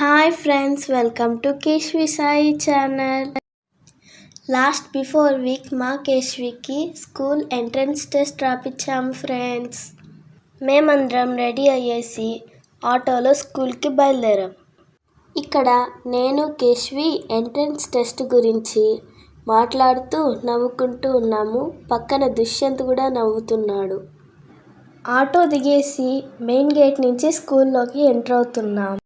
Hi friends welcome to Keshvi Sai channel last before week మా కేశ్వికి school entrance test రాపించాము friends మేమందరం ready అయ్యేసి ఆటోలో స్కూల్కి బయలుదేరాం. ఇక్కడ నేను కేశ్వి ఎంట్రన్స్ టెస్ట్ గురించి మాట్లాడుతూ నవ్వుకుంటూ ఉన్నాము. పక్కన దుష్యంత్ కూడా నవ్వుతున్నాడు. ఆటో దిగేసి మెయిన్ గేట్ నుంచి స్కూల్లోకి ఎంటర్ అవుతున్నాం.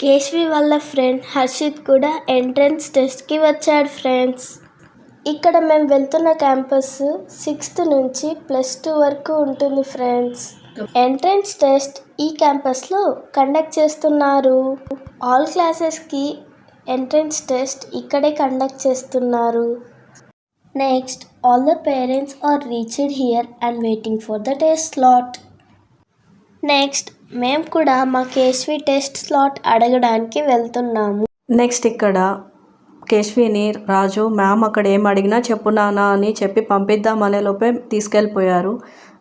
కేశ్వి వాళ్ళ ఫ్రెండ్ హర్షిత్ కూడా ఎంట్రన్స్ టెస్ట్కి వచ్చాడు ఫ్రెండ్స్ ఇక్కడ మేము వెళ్తున్న క్యాంపస్ సిక్స్త్ నుంచి ప్లస్ టూ వరకు ఉంటుంది ఫ్రెండ్స్ ఎంట్రన్స్ టెస్ట్ ఈ క్యాంపస్లో కండక్ట్ చేస్తున్నారు. ఆల్ క్లాసెస్కి ఎంట్రన్స్ టెస్ట్ ఇక్కడే కండక్ట్ చేస్తున్నారు. Next all the parents are reached here and waiting for the test slot next మేము కూడా మా కేశ్వి టెస్ట్ స్లాట్ అడగడానికి వెళ్తున్నాము. నెక్స్ట్ ఇక్కడ కేశ్విని రాజు మ్యామ్ అక్కడ ఏం అడిగినా చెప్పు నానా అని చెప్పి పంపిద్దామనే లోపే తీసుకెళ్ళిపోయారు.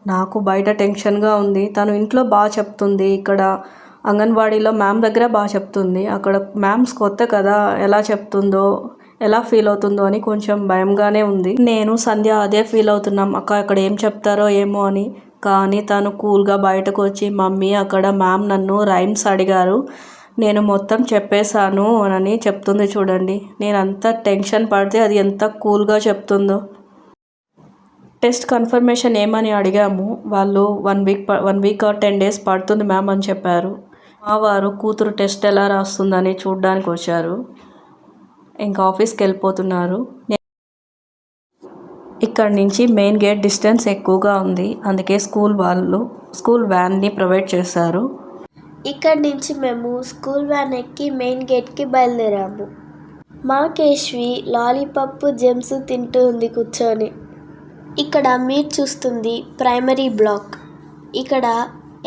నాకు బయట టెన్షన్గా ఉంది. తను ఇంట్లో బాగా చెప్తుంది. ఇక్కడ అంగన్వాడీలో మ్యామ్ దగ్గర బాగా చెప్తుంది. అక్కడ మ్యామ్స్ కొత్త కదా ఎలా చెప్తుందో ఎలా ఫీల్ అవుతుందో అని కొంచెం భయంగానే ఉంది. నేను సంధ్య అదే ఫీల్ అవుతున్నాం. అక్క అక్కడ ఏం చెప్తారో ఏమో అని కానీ తను కూల్గా బయటకు వచ్చి మమ్మీ అక్కడ మ్యామ్ నన్ను రైమ్స్ అడిగారు. నేను మొత్తం చెప్పేశాను అని చెప్తుంది చూడండి. నేను అంత టెన్షన్ పడితే అది ఎంత కూల్గా చెప్తుందో. టెస్ట్ కన్ఫర్మేషన్ ఏమని అడిగాము. వాళ్ళు one week one week or ten days పడుతుంది మ్యామ్ అని చెప్పారు. మా వారు కూతురు టెస్ట్ ఎలా రాస్తుందని చూడడానికి వచ్చారు ఇంకా ఆఫీస్కి వెళ్ళిపోతున్నారు. ఇక్కడ నుంచి మెయిన్ గేట్ డిస్టెన్స్ ఎక్కువగా ఉంది. అందుకే స్కూల్ వాళ్ళు స్కూల్ వ్యాన్ని ప్రొవైడ్ చేశారు. ఇక్కడ నుంచి మేము స్కూల్ వ్యాన్ ఎక్కి మెయిన్ గేట్కి బయలుదేరాము. మా కేశ్వి లాలీపప్పు జెమ్స్ తింటూ ఉంది కూర్చొని. ఇక్కడ మీరు చూస్తుంది ప్రైమరీ బ్లాక్. ఇక్కడ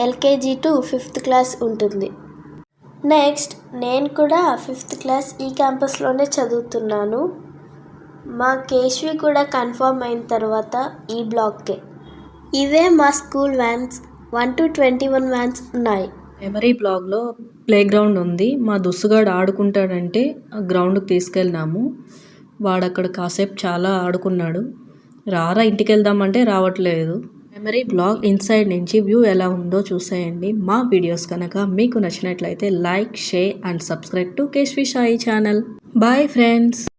ఎల్కేజీ టు ఫిఫ్త్ క్లాస్ ఉంటుంది. నెక్స్ట్ నేను కూడా ఫిఫ్త్ క్లాస్ ఈ క్యాంపస్లోనే చదువుతున్నాను. మా కేశ్వి కూడా కన్ఫర్మ్ అయిన తర్వాత ఈ బ్లాక్కే. ఇవే మా school vans. One two twenty one vans ఉన్నాయి. మెమరీ బ్లాగ్లో ప్లే గ్రౌండ్ ఉంది. మా దుస్సుగాడు ఆడుకుంటాడంటే ఆ గ్రౌండ్కి తీసుకెళ్ళినాము. వాడు అక్కడ కాసేపు చాలా ఆడుకున్నాడు. రారా ఇంటికి వెళ్దామంటే రావట్లేదు. మెమరీ బ్లాగ్ ఇన్సైడ్ నుంచి వ్యూ ఎలా ఉందో చూసేయండి. మా వీడియోస్ కనుక మీకు నచ్చినట్లయితే like share and subscribe to Keshvi Sai channel. Bye friends.